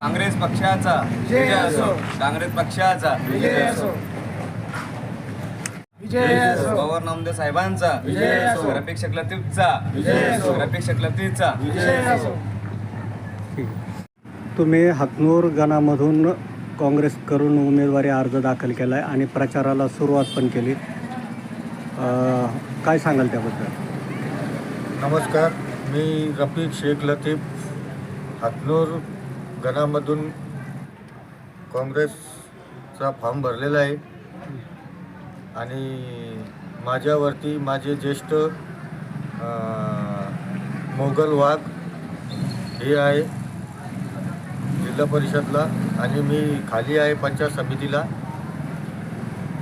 काँग्रेस पक्षाचा विजय असो काँग्रेस पक्षाचा विजय असो. विजय असो. पवार नामदेव साहेबांचा. रफिक असो. रफिक असो तुम्ही हकनूर गणामधून काँग्रेस करून उमेदवारी अर्ज दाखल केला आहे आणि प्रचाराला सुरुवात पण केली. काय सांगाल त्याबद्दल? नमस्कार. मी रफीक शेख लतीफ हकनूर गणामधून काँग्रेसचा फॉर्म भरलेला आहे. आणि माझ्यावरती माझे ज्येष्ठ मोगल वाघ हे आहे. जिल्हा परिषदला आणि मी खाली आहे पंचायत समितीला.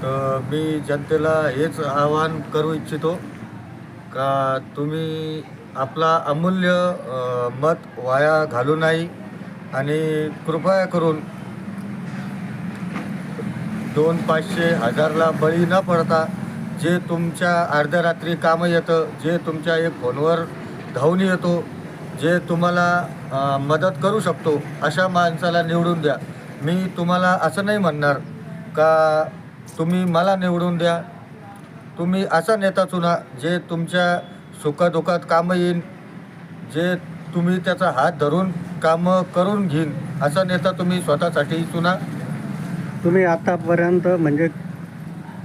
तर मी जनतेला हेच आवाहन करू इच्छितो का तुम्ही आपला अमूल्य मत वाया घालू नाही आणि कृपया करून दोन पाचशे हजारला बळी न पडता जे तुमच्या अर्ध्या रात्री कामं येतं जे तुमच्या एक फोनवर धावून येतो जे तुम्हाला मदत करू शकतो अशा माणसाला निवडून द्या. मी तुम्हाला असं नाही म्हणणार का तुम्ही मला निवडून द्या. तुम्ही असा नेता चुना जे तुमच्या सुखदुखात कामं येईन जे तुम्ही त्याचा हात धरून कामं करून घेईन असा नेता तुम्ही स्वतःसाठी चुना. तुम्ही आतापर्यंत म्हणजे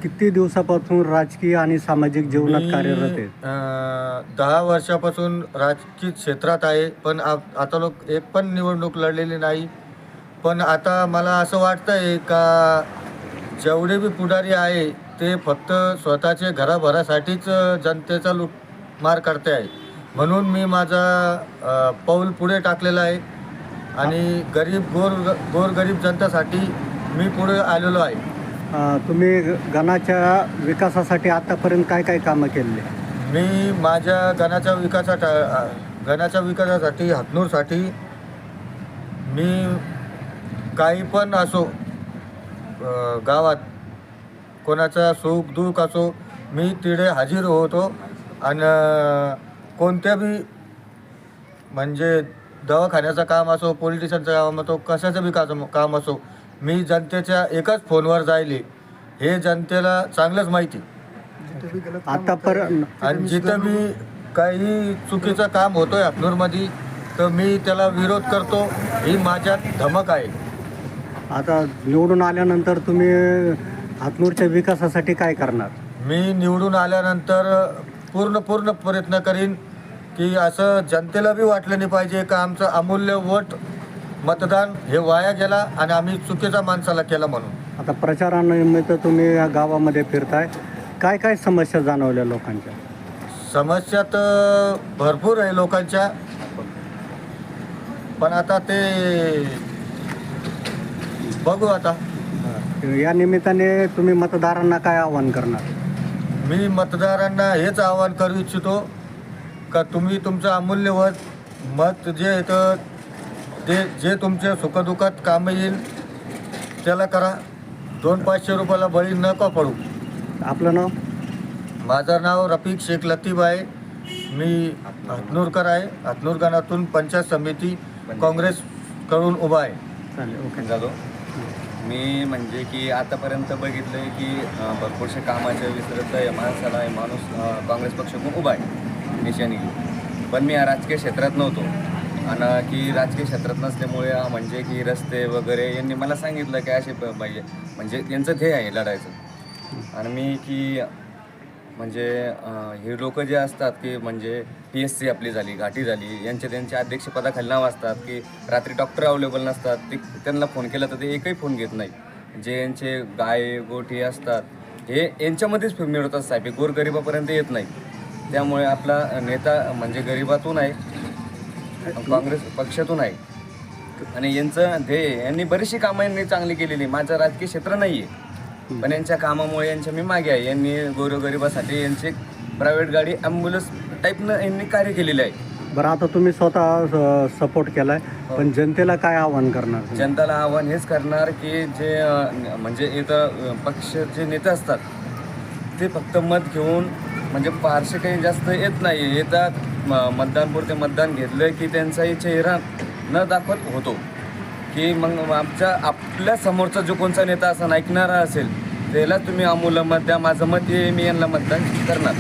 किती दिवसापासून राजकीय आणि सामाजिक जीवनात कार्यरत आहेत अं, दहा वर्षापासून राजकीय क्षेत्रात आहे पण आ- आता लोक एक पण निवडणूक लढलेली नाही. पण आता मला असं वाटतंय का जेवढे बी पुढारी आहे ते फक्त स्वतःचे घराभरासाठीच जनतेचा लूटमार करते आहे म्हणून मी माझा अं, पाऊल पुढे टाकलेला आहे. आणि गरीब गोर गोरगरीब जनतेसाठी मी पुढे आलेलो आहे. तुम्ही गणाच्या विकासासाठी आतापर्यंत काय काय कामं केलेली मी माझ्या गणाच्या विकासाचा गणाच्या विकासासाठी हातनूरसाठी मी काही पण असो गावात कोणाचा सुख दुःख असो मी तिथे हजर होतो. आणि कोणत्या बी म्हणजे दवाखान्याचं काम असो पोलिटिशियनचं काम असो कशाचं बी काम काम असो मी जनतेच्या एकाच फोनवर जायले हे जनतेला चांगलंच माहिती. आतापर्यंत आणि जिथं मी काही चुकीचं काम होतोय अकनूरमध्ये तर मी त्याला विरोध करतो ही माझ्यात धमक आहे. आता निवडून आल्यानंतर तुम्ही हातनूरच्या विकासासाठी काय करणार? मी निवडून आल्यानंतर पूर्ण पूर्ण प्रयत्न करीन की असं जनतेला बी वाटलं नाही पाहिजे का आमचं अमूल्य वोट मतदान हे वाया गेला आणि आम्ही चुकीचा माणसाला केला म्हणून. आता प्रचारानिमित्त तुम्ही या गावामध्ये फिरताय. काय काय समस्या जाणवल्या लोकांच्या? समस्या तर भरपूर आहे लोकांच्या. पण आता ते बघू आता. या निमित्ताने तुम्ही मतदारांना काय आवाहन करणार? मी मतदारांना हेच आवाहन करू इच्छितो का तुम्ही तुमचं अमूल्य मत मत जे येतं ते जे तुमच्या सुखदुःखात कामं येईल त्याला करा. दोन पाचशे रुपयाला बळी नका पडू. आपलं नाव? माझं नाव रफिक शेख लतीफ आहे. मी हातनूरकर आहे. हातनूर गणातून पंचायत समिती काँग्रेसकडून उभा आहे. चालेल ओके. झालो. मी म्हणजे की आतापर्यंत बघितलंय की अं, भरपूरशा कामाच्या विसरत आहे. माणसाला आहे माणूस अं, काँग्रेस पक्ष खूप उभा आहे. निशाणी. घेऊन पण मी या राजकीय क्षेत्रात नव्हतो. आणि की राजकीय क्षेत्रात नसल्यामुळे म्हणजे की रस्ते वगैरे यांनी मला सांगितलं की असे प- पाहिजे. म्हणजे त्यांचं ध्येय आहे लढायचं. आणि मी की म्हणजे हे लोक जे असतात की म्हणजे पी एस सी आपली झाली घाटी झाली यांचे त्यांच्या अध्यक्षपदाखाली नाव असतात की रात्री डॉक्टर अवेलेबल नसतात ते त्यांना फोन केला तर ते एकही फोन घेत नाही. जे यांचे गाय गोठी असतात हे यांच्यामध्येच मिळवतात साहेब. गोरगरिबापर्यंत येत नाही. त्यामुळे आपला नेता म्हणजे गरिबातून आहे. काँग्रेस पक्षातून आहे. आणि यांचं ध्येय यांनी बरीचशी कामं यांनी चांगली केलेली. माझं राजकीय क्षेत्र नाही आहे पण यांच्या कामामुळे यांच्या मी मागे आहे. यांनी गोरगरिबासाठी यांची प्रायव्हेट गाडी ॲम्ब्युलन्स टाईपनं यांनी कार्य केलेलं आहे. बरं आता तुम्ही स्वतः सपोर्ट केलाय पण जनतेला काय आव्हान करणार? जनताला आव्हान हेच करणार की जे म्हणजे इथं पक्षाचे नेते असतात ते फक्त मत घेऊन म्हणजे फारसे काही जास्त येत नाही येतात म- मतदानपुरते मतदान घेतलं की त्यांचाही चेहरा न दाखवत होतो. की मग आमच्या आपल्या समोरचा जो कोणचा नेता असा ऐकणारा असेल त्याला तुम्ही अमूल मत द्या माझं मत हे मी यांना मतदान करणार.